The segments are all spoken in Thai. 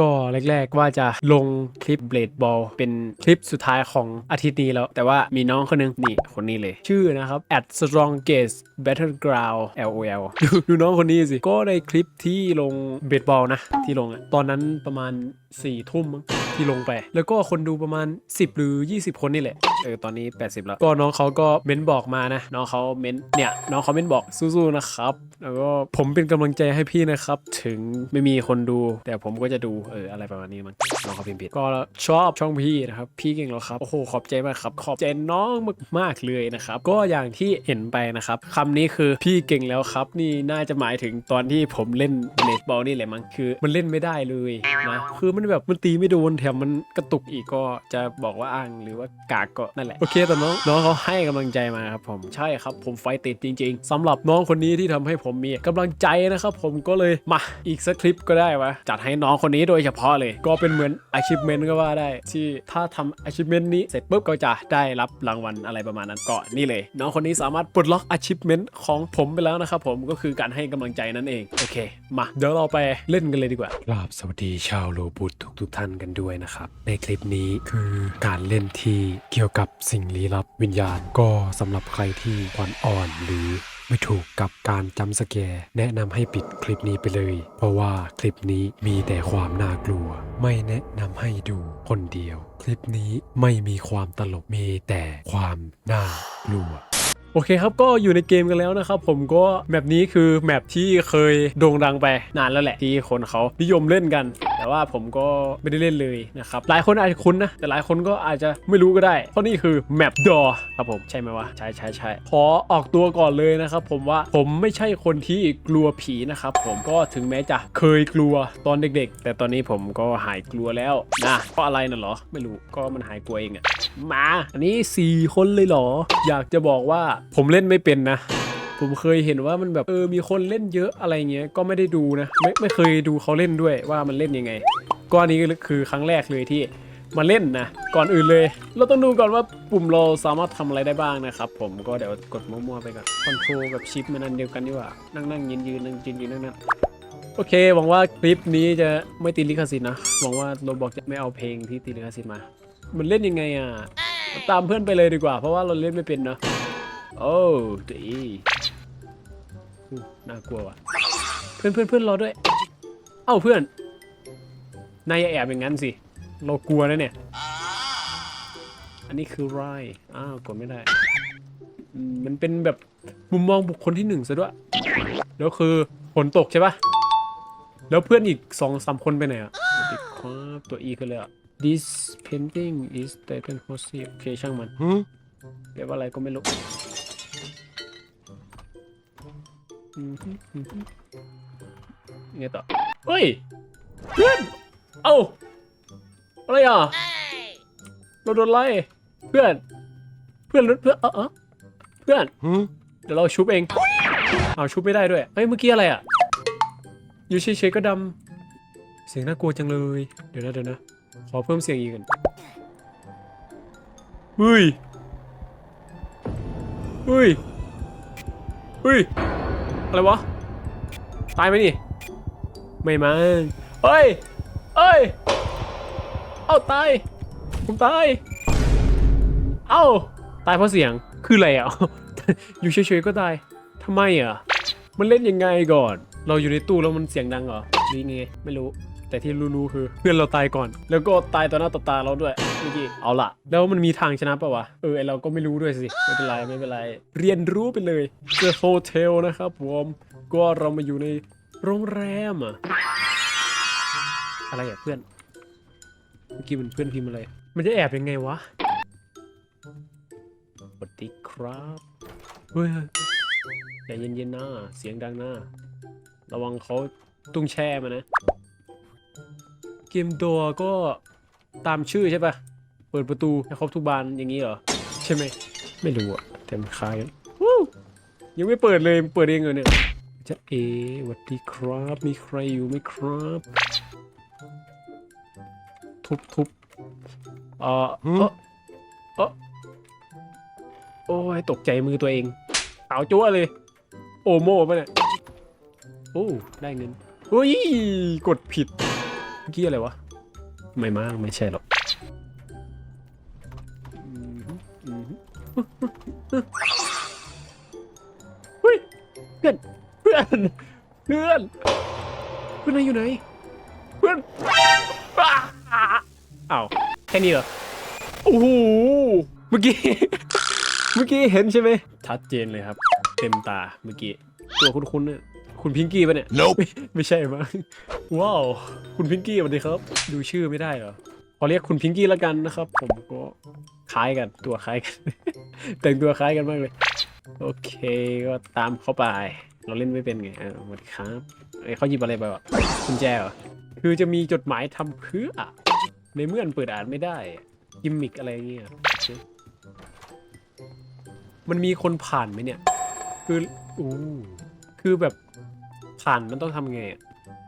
ก็แรก ๆ ว่าจะลงคลิปเบลดบอลเป็นคลิปสุดท้ายของอาทิตย์นี้แล้ว แต่ว่ามีน้องคนหนึงนี่คนนี้เลย ชื่อนะครับ at strongest battleground lol ดูดูน้องคนนี้สิ ก็ในคลิปที่ลงเบลดบอลนะ ที่ลงอะตอนนั้นประมาณ 4ี่ทุ่มมั้งที่ลงไป แล้วก็คนดูประมาณ 10 หรือ 20 คนนี่แหละ เออ ตอนนี้ 80 แล้ว ก็น้องเขาก็เม้นบอกมานะ น้องเขาเม้น เนี่ย น้องเขาเม้นบอกสู้ๆนะครับ แล้วก็ผมเป็นกำลังใจให้พี่นะครับ ถึงไม่มีคนดู แต่ผมก็จะดู เออ อะไรประมาณนี้มั้ง น้องเขาพิมพ์ผิด ก็ชอบช่องพี่นะครับ พี่เก่งแล้วครับ โอ้โห ขอบใจมากครับ ขอบใจน้องมากๆเลยนะครับ ก็อย่างที่เห็นไปนะครับคำนี้คือพี่เก่งแล้วครับ นี่น่าจะหมายถึงตอนที่ผมเล่นเนตบอลนี่แหละมั้ง คือ มันเล่นไม่ได้เลยนะ คือมันแบบมันตีไม่โดนแถมมันกระตุกอีกก็จะบอกว่าอ้างหรือว่ากากก็นั่นแหละโอเคแต่น้องน้องเขาให้กำลังใจมาครับผมใช่ครับผมไฟติดจริง ๆสำหรับน้องคนนี้ที่ทำให้ผมมีกำลังใจนะครับผมก็เลยมาอีกสักคลิปก็ได้วะจัดให้น้องคนนี้โดยเฉพาะเลย ก็เป็นเหมือน achievement ก็ว่าได้ ที่ถ้าทำ achievement นี้เสร็จปุ๊บก็จะได้รับรางวัลอะไรประมาณนั้นก็นี่เลย น้องคนนี้สามารถปลดล็อก achievement ของผมไปแล้วนะครับผมก็คือการให้กำลังใจนั่นเองโอเค มาเดี๋ยวเราไปเล่นกันเลยดีกว่า กราบสวัสดีชาวโลบุตทุกทุกๆท่านกันด้วยนะครับ ในคลิปนี้คือการเล่นที่เกี่ยวกับสิ่งลี้ลับวิญญาณ ก็สำหรับใครที่ขวัญอ่อนหรือไม่ถูกกับการจำสแกร์แนะนำให้ปิดคลิปนี้ไปเลย เพราะว่าคลิปนี้มีแต่ความน่ากลัว ไม่แนะนำให้ดูคนเดียว คลิปนี้ไม่มีความตลกมีแต่ความน่ากลัว โอเคครับก็อยู่ในเกมกันแล้วนะครับผมก็แมปนี้คือแมปที่เคยโด่งดังไปนานแล้วแหละที่คนเขานิยมเล่นกัน แต่ว่าผมก็ไม่ได้เล่นเลยนะครับหลายคนอาจจะคุ้นนะแต่หลายคนก็อาจจะไม่รู้ก็ได้ เพราะนี่คือแมปดอครับผมใช่ไหมวะใช่ใช่ใช่ขอออกตัวก่อนเลยนะครับผมว่าผมไม่ใช่คนที่กลัวผีนะครับผมก็ถึงแม้จะเคยกลัวตอนเด็ก ๆ แต่ตอนนี้ผมก็หายกลัวแล้วนะเพราะอะไรน่ะเหรอไม่รู้ก็มันหายกลัวเองอะมา อันนี้ 4 คนเลยเหรอ อยากจะบอกว่าผมเล่นไม่เป็นนะ ผมเคยเห็นว่ามันแบบเออมีคนเล่นเยอะอะไรเงี้ยก็ไม่ได้ดูนะ ไม่ไม่เคยดูเขาเล่นด้วยว่ามันเล่นยังไงก็อันนี้คือครั้งแรกเลยที่มาเล่นนะ ก่อนอื่นเลย เราต้องดูก่อนว่าปุ่มเราสามารถทำอะไรได้บ้างนะครับ ผมก็เดี๋ยวกดมั่วๆไปก่อนคอนโทรลกับชิปมันอันเดียวกันดีกว่านั่งนั่งยืนยืนนั่งยืนยืนนั่งนั่งโอเค หวังว่าคลิปนี้จะไม่ติดลิขสิทธิ์นะหวังว่าโรบอกจะไม่เอาเพลงที่ติดลิขสิทธิ์มา มันเล่นยังไงอะ ตามเพื่อนไปเลยดีกว่า เพราะว่าเราเล่นไม่เป็นเนอะ โอ้ดีอู้น่ากลัวว่ะ เพื่อนเพื่อนเพื่อนรอด้วย เอ้าเพื่อน นายอย่าแอบอย่างนั้นสิ เรากลัวนะเนี่ย อันนี้คือไรอ้าวกดไม่ได้อืมมันเป็นแบบมุมมองบุคคลที่หนึ่งซะด้วย แล้วคือฝนตกใช่ปะแล้วเพื่อนอีกสองสามคนไปไหนอะติดครับตัว E กันเลยอะ This painting is Stephen h o s e โอเคช่างมันเรียกว่าอะไรก็ไม่รู้ ไงต่อ เฮ้ย เพื่อน เอ้า อะไรอะ เราโดนไล่ เพื่อน เพื่อนเพื่อนเออเออเพื่อน เดี๋ยวเราชุบเอง เอาชุบไม่ได้ด้วย เฮ้ย เมื่อกี้อะไรอะ อยู่เฉยๆก็ดำ เสียงน่ากลัวจังเลย เดี๋ยวนะเดี๋ยวนะ ขอเพิ่มเสียงอีกกันเฮ้ย เฮ้ย เฮ้ย อะไรวะ ตายไหมนี่ ไม่มาเฮ้ยเอ้ย เอ้าตาย ผมตาย เอ้า ตายเพราะเสียง คืออะไรอะ อยู่เฉยๆก็ตายทำไมอะ มันเล่นยังไงก่อน เราอยู่ในตู้แล้วมันเสียงดังเหรอนี่ไง ไม่รู้ แต่ที่รู้ๆคือเพื่อนเราตายก่อน แล้วก็ตายต่อหน้าต่อตาเราด้วยเมื่อกี้เอาล่ะแล้วมันมีทางชนะปะวะเออไอเราก็ไม่รู้ด้วยสิไม่เป็นไรไม่เป็นไร เรียนรู้ไปเลยเจอโฮเทลนะครับผมก็เรามาอยู่ในโรงแรมอะอะไรอะเพื่อนเมื่อกี้มันเพื่อนพิมพ์อะไร มันจะแอบยังไงวะสวัสดีครับเฮ้ยใจเย็นๆนะเสียงดังนะระวังเขาตุ้งแช่มานะ เกมตัวก็ตามชื่อใช่ปะเปิดประตูให้ครบทุกบานอย่างนี้เหรอ ใช่ไหม ไม่รู้อะแต่มันคล้ายกันวู้ยังไม่เปิดเลยเปิดเองเลยเนี่ยจะเอสวัสดีครับ มีใครอยู่ไหมครับ ทุบทุบเออเออเออโอ้ยตกใจมือตัวเองขาวจั๊วเลย โอโม่ปะเนี่ยโอ้ได้เงินเฮ้ย กดผิด อกี้อะไรวะ ไม่มากไม่ใช่หรอกเฮ้ยเพื่อนเพื่อนเพื่อนเพื่อนอยู่ไหน เพื่อนอ้าอ้าวแค่นี้เหรอโอ้โหเมื่อกี้เมื่อกี้เห็นใช่ไหมชัดเจนเลยครับ เต็มตาเมื่อกี้ตัวคุณคุณเนี่ย คุณพิงกี้ปะเนี่ย Nope. ไม่ไม่ใช่มั้งว้าว คุณพิงกี้สวัสดีครับ ดูชื่อไม่ได้เหรอขอเรียกคุณพิงกี้แล้วกันนะครับ ผมก็คล้ายกันตัวคล้ายกัน แต่งตัวคล้ายกันมากเลย โอเคก็ตามเข้าไป เราเล่นไม่เป็นไงอ่าสวัสดีครับเอ้ยเขาหยิบอะไรไปวะกุญแจเหรอคือจะมีจดหมายทำเพื่อในเมื่อมันเปิดอ่านไม่ได้กิมมิกอะไรเงี้ยโอเคมันมีคนผ่านไหมเนี่ย คืออู้ คือแบบผ่านมันต้องทำไงอะ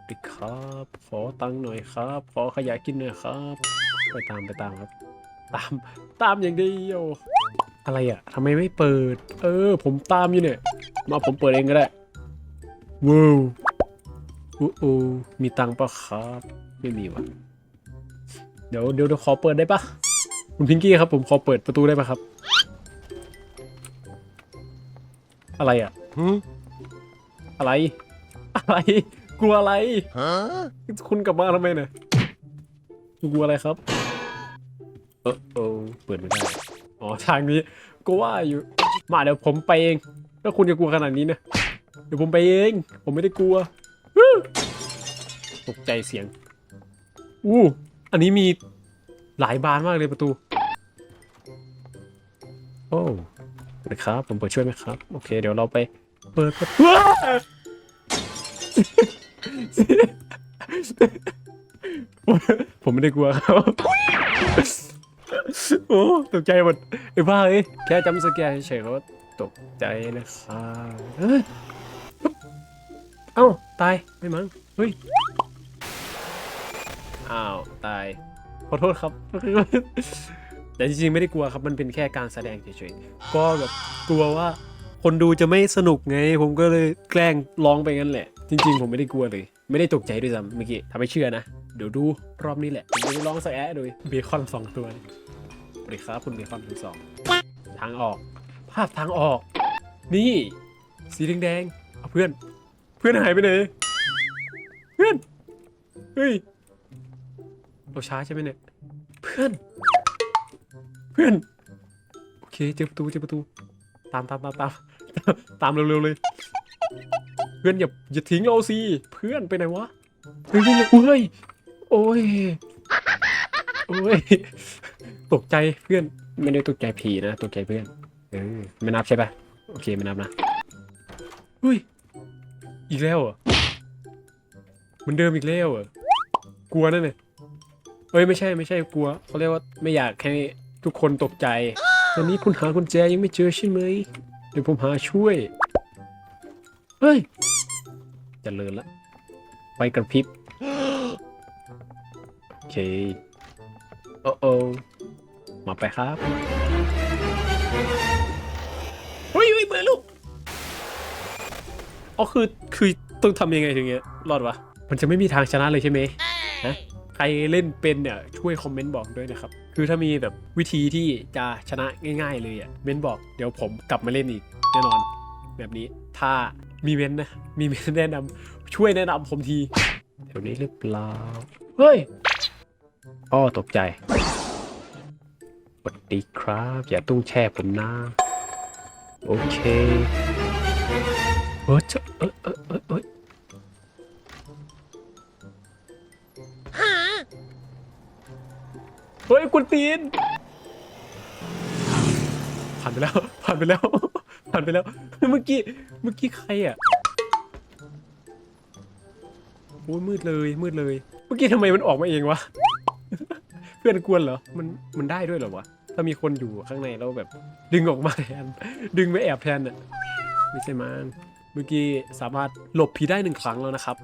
ดิครับ ขอตังค์หน่อยครับ ขอขยะกินหน่อยครับ ไปตามไปตามครับ ตามตามอย่างเดียว อะไรอะทำไมไม่เปิด เออ ผมตามอยู่เนี่ย มาผมเปิดเองก็ได้ว้าวอู้อูมีตังค์ปะครับ ไม่มีวะเดี๋ยวเดี๋ยวเดี๋ยวขอเปิดได้ปะคุณพิงกี้ครับ ผมขอเปิดประตูได้ปะครับ อะไรอะ อะไร อะไร กลัวอะไร Huh? คุณกลับมาทำไมเนี่ยกลัวอะไรครับ เออเออเปิดไม่ได้ อ๋อทางนี้ก็ว่าอยู่ มาเดี๋ยวผมไปเอง ถ้าคุณจะกลัวขนาดนี้นะ เดี๋ยวผมไปเอง ผมไม่ได้กลัว ตกใจเสียง อู้ อันนี้มีหลายบานมากเลยประตู โอ้นะครับ ผมเปิดช่วยไหมครับ โอเค เดี๋ยวเราไปเปิดประตู ผมไม่ได้กลัวครับโอ้ตกใจหมดไอ้บ้าเอ้ยแค่จำสแกนเฉยๆก็ตกใจนะครับเฮ้ยเอ้า ตาย ไม่มั้งเฮ้ย อ้าว ตาย ขอโทษครับ แต่จริงๆ ไม่ได้กลัวครับ มันเป็นแค่การแสดงเฉยๆ ก็แบบกลัวว่า คนดูจะไม่สนุกไง ผมก็เลยแกล้งร้องไปงั้นแหละ จริงๆ ผมไม่ได้กลัวเลย ไม่ได้ตกใจด้วยซ้ำเมื่อกี้ทำให้เชื่อนะ เดี๋ยวดูรอบนี้แหละผมจะร้องสแอะโดยเบคอนสองตัวสวัสดีครับคุณเบคอนทั้งสองทางออก ภาพทางออก นี่ สีแดงๆเอาเพื่อน เพื่อนหายไปไหนเพื่อนเฮ้ยเราช้าใช่ไหมเนี่ยเพื่อน เพื่อนโอเคเจอประตูเจอประตู ตามตามตามตามตามเร็วๆเลยเพื่อนอย่าอย่าทิ้งเราสิเพื่อนไปไหนวะเฮ้ยเฮ้ยเฮ้ยโอ้ยโอ้ยตกใจเพื่อนไม่ได้ตกใจผีนะตกใจเพื่อนเออไม่นับใช่ปะโอเคไม่นับนะเฮ้ยอีกแล้วเหรอเหมันเดิมอีกแล้วเหรอกลัวนั่นเลยเอ้ยไม่ใช่ไม่ใช่กลัวเขาเรียกว่าไม่อยากให้ทุกคนตกใจตอนนี้คุณหากุญแจยังไม่เจอใช่ไหมเดี๋ยวผมหาช่วย เฮ้ยเจะเลินละไฟกระพริบ โอเค โอ้โอมาไปครับเฮ้ยเฮ้ยเปิดลูกอ๋อคือคือต้องทำยังไงถึงเงี้ยรอดวะ มันจะไม่มีทางชนะเลยใช่ไหมฮะใครเล่นเป็นเนี่ยช่วยคอมเมนต์บอกด้วยนะครับ คือถ้ามีแบบวิธีที่จะชนะง่าย ๆ เลยอะเม้นบอกเดี๋ยวผมกลับมาเล่นอีกแน่นอน แบบนี้ถ้า มีเม้นนะ มีเม้นแนะนำช่วยแนะนำผมทีแถวนี้หรือเปล่า เฮ้ยอ้อตกใจสวัสดีครับ อย่าตุ้งแช่ผมนะ โอเคเออจะเออเออเออเออเฮ้ยกุนตีนผ่านไปแล้ว ผ่านไปแล้ว ผ่านไปแล้ว เมื่อกี้ เมื่อกี้ใครอะโอ้ยมืดเลยมืดเลย เมื่อกี้ทำไมมันออกมาเองวะ เพื่อนกวนเหรอ มันมันได้ด้วยเหรอวะ ถ้ามีคนอยู่ข้างในแล้วแบบ ดึงออกมาแทน ดึงไม่แอบแทนอะไม่ใช่มั้งเมื่อกี้สามารถหลบผีได้หนึ่งครั้งแล้วนะครับ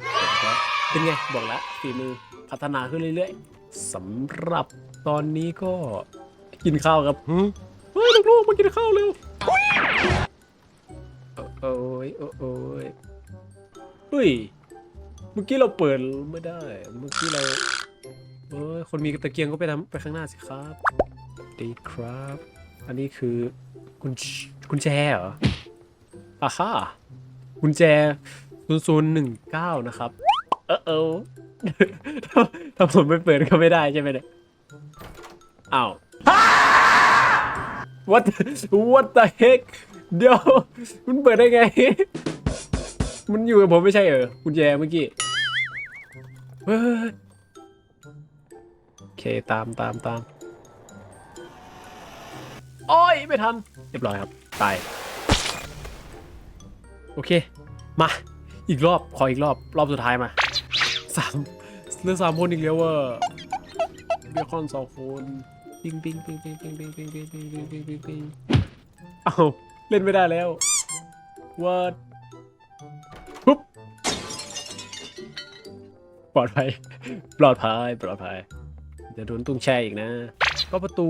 เป็นไงบอกแล้วฝีมือพัฒนาขึ้นเรื่อยๆสำหรับตอนนี้ก็กินข้าวครับเฮ้ยลูกๆมากินข้าวเร็ว ยโอ้ยโอ้ยเฮ้ย เมื่อกี้เราเปิดไม่ได้ เมื่อกี้เราเฮ้ยคนมีตะเกียงก็ไปทำไปข้างหน้าสิครับ ดีครับ อันนี้คือกุญกุญแจเหรออ่าฮ่ากุญแจศูนย์ศูนย์หนึ่งเก้านะครับ เออเออถ้าผมไม่เปิดก็ไม่ได้ใช่ไหมเนี่ยอ้าว what what the heck เดี๋ยวมันเปิดได้ไง มันอยู่กับผมไม่ใช่เหรอกุญแจเมื่อกี้เฮ้ยโอเคตามตามตามโอ้ยไม่ทันเรียบร้อยครับตายโอเค มา อีกรอบขออีกรอบรอบสุดท้ายมาสามเหลือสามคนอีกแล้วว่าเบคอนสองคนปิงปิงปิงปิงปิงปิงปิงปิงปิงปิงปิงปิงปิงเอ้า เล่นไม่ได้แล้ววัดปุ๊บปลอดภัย ปลอดภัย ปลอดภัย จะโดนตุ้งแช่อีกนะ ก็ประตู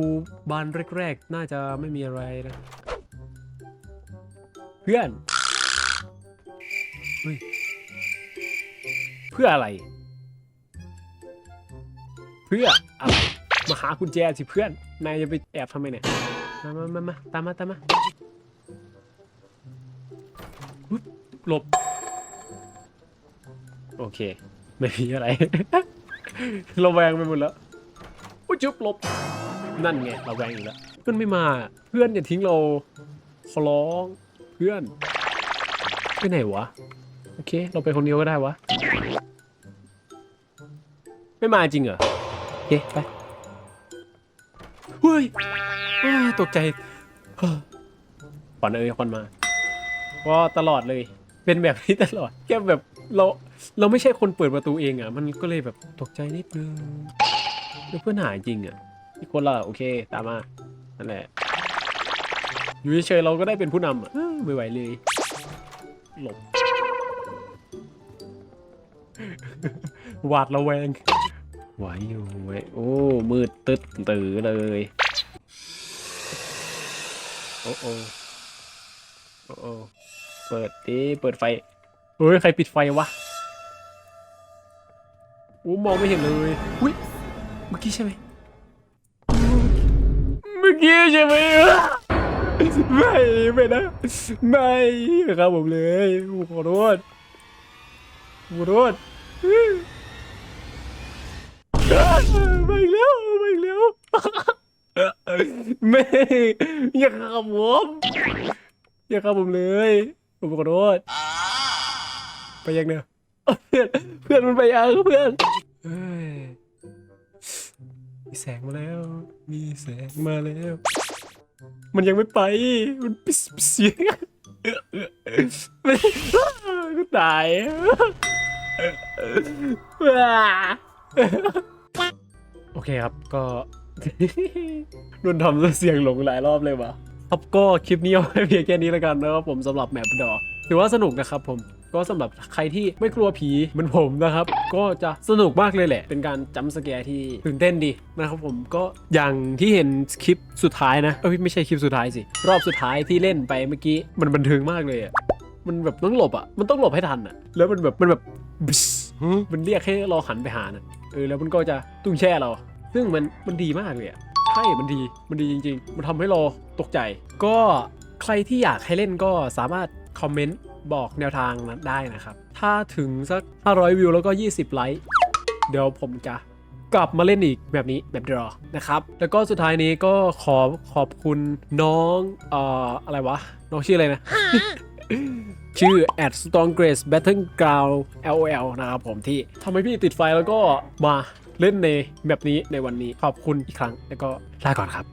บานแรกๆ น่าจะไม่มีอะไรนะ เพื่อนเฮ้ยเพื่ออะไร เพื่ออะไร มาหากุญแจสิเพื่อน นายจะไปแอบทำไมเนี่ย มามามามาตามมาตามมา หลบ โอเค ไม่มีอะไร เราแวงไปหมดแล้วอุ้ยจุ๊บหลบ นั่นไงเราแวงอีกแล้ว เพื่อนไม่มา เพื่อนอย่าทิ้งเราขอร้องเพื่อนไปไหนวะ โอเค เราไปคนเดียวก็ได้วะ ไม่มาจริงเหรอโอเคไปเฮ้ยตกใจเฮ้อขวัญเอ้ยขวัญมาก็ตลอดเลย เป็นแบบนี้ตลอดแค่แบบเราเราไม่ใช่คนเปิดประตูเองอะ มันก็เลยแบบตกใจนิดนึงแล้วเพื่อนหายจริงอะอีกคนละโอเค ตามมานั่นแหละอยู่เฉยเราก็ได้เป็นผู้นำอะไม่ไหวเลย หลบหวาดระแวงไหวอยู่ไหวโอ้ มืดตึ๊ดตื่อเลย โอ้โอ้โอ้โอ้ เปิดดิเปิดไฟเฮ้ยใครปิดไฟวะโอ้มองไม่เห็นเลยอุ้ยเมื่อกี้ใช่ไหมเมื่อกี้ใช่ไหมไม่ไม่นะไม่ครับผมเลยขอโทษขอโทษไปอีกแล้วไปอีกแล้วไม่อย่าขับผมอย่าขับผมเลย ผมขอโทษไปยังเนี่ยเพื่อนเพื่อนมันไปยังเพื่อนเฮ้ยมีแสงมาแล้ว มีแสงมาแล้ว มันยังไม่ไป มันปิสปิสเสียงมันก็ตายว้าโอเคครับก็โดนทำเสียงหลงหลายรอบเลยวะ ครับก็คลิปนี้เอาไว้เพียงแค่นี้แล้วกันนะครับผมสำหรับแมปดอถือว่าสนุกนะครับผมก็สำหรับใครที่ไม่กลัวผีเหมือนผมนะครับ ก็จะสนุกมากเลยแหละ เป็นการจัมสแกร์ที่ตื่นเต้นดีนะครับผมก็อย่างที่เห็นคลิปสุดท้ายนะเอ้ยไม่ใช่คลิปสุดท้ายสิ รอบสุดท้ายที่เล่นไปเมื่อกี้มันบันเทิงมากเลยอะมันแบบต้องหลบอะมันต้องหลบให้ทันอะแล้วมันแบบมันแบบมันเรียกให้เราหันไปหานะเออแล้วมันก็จะตุ้งแช่เรา ซึ่งมันมันดีมากเลยอะ ใช่มันดีมันดีจริง ๆ มันทำให้เราตกใจ ก็ใครที่อยากให้เล่นก็สามารถคอมเมนต์บอกแนวทางนั้นได้นะครับ ถ้าถึงสัก 500 วิวแล้วก็ 20 ไลค์เดี๋ยวผมจะกลับมาเล่นอีกแบบนี้แบบดรอนะครับ แล้วก็สุดท้ายนี้ก็ขอขอบคุณน้องเอ่ออะไรวะ น้องชื่ออะไรนะ ชื่อ at strong grace battleground lol นะครับผมที่ทำให้พี่ติดไฟแล้วก็มา เล่นในแบบนี้ในวันนี้ขอบคุณอีกครั้งแล้วก็ลาก่อนครับ